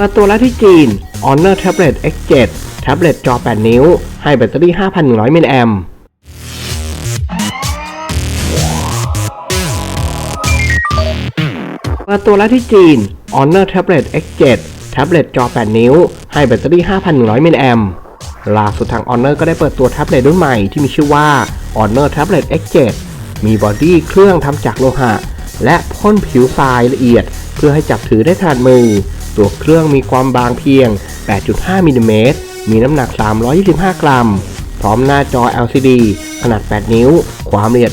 เปิดตัวแล้วที่จีน Honor Tablet X7 แท็บเล็ตจอ 8 นิ้ว ให้แบตเตอรี่ 5,100 มิลลิแอมป์เปิดตัวแล้วที่จีน Honor Tablet X7 แท็บเล็ตจอ 8 นิ้ว ให้แบตเตอรี่ 5,100 มิลลิแอมล่าสุดทาง Honor ก็ได้เปิดตัวแท็บเล็ตรุ่นใหม่ที่มีชื่อว่า Honor Tablet X7 มีบอดี้เครื่องทำจากโลหะ และพ่นผิวทรายละเอียด เพื่อให้จับถือได้ถนัดมือ ตัวเครื่องมีความบางเพียง 8.5มิลลิเมตรมีน้ำหนัก 325 กรัม พร้อมหน้าจอ LCD ขนาด 8 นิ้ว ความละเอียด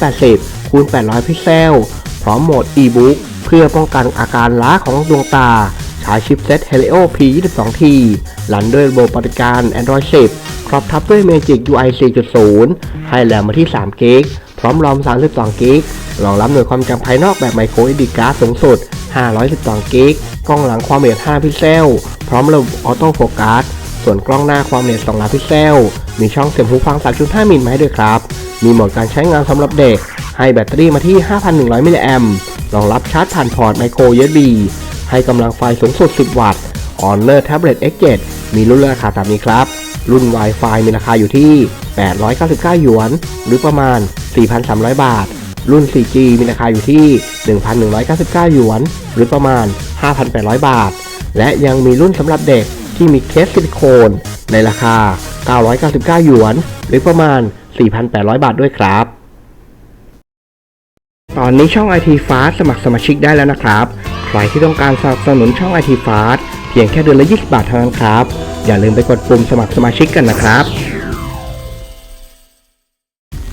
1280คูณ800 พิกเซล พร้อมโหมด e-book เพื่อป้องกันอาการล้าของดวงตา ใช้ชิปเซ็ต Helio P22T รันด้วยระบบปฏิการ Android 10 ครอบทับด้วย Magic UI 4.0 ให้แรมมาที่3 g b พร้อมรอม 32 g b รองรับหน่วยความจำภายนอกแบบ Micro SD Card สูงสุด 512 g b กล้องหลังความละเอียด 5 พิกเซล พร้อมระบบออโต้โฟกัส ส่วนกล้องหน้าความละเอียด 2 ล้านพิกเซล มีช่องเสียบหูฟัง 3.5 มิลมาให้ด้วยครับ มีโหมดการใช้งานสำหรับเด็ก ให้แบตเตอรี่มาที่ 5,100 มิลลิแอมป์รองรับชาร์จผ่านพอร์ต Micro USB ให้กำลังไฟสูงสุด 10 วัตต์ Honor Tablet X7 มีรุ่นราคาตามนี้ครับ รุ่น Wi-Fi มีราคาอยู่ที่ 899 หยวน หรือประมาณ 4,300 บาท รุ่น 4G มีราคาอยู่ที่ 1,199 หยวน หรือประมาณ 5,800 บาท และยังมีรุ่นสำหรับเด็กที่มีเคสซิลิโคน ในราคา 999 หยวน หรือประมาณ 4,800 บาทด้วยครับ ตอนนี้ช่อง IT Fast สมัครสมาชิกได้แล้วนะครับ ใครที่ต้องการสนับสนุนช่อง IT Fast เพียงแค่เดือนละ 20 บาทเท่านั้นครับ อย่าลืมไปกดปุ่มสมัครสมาชิกกันนะครับ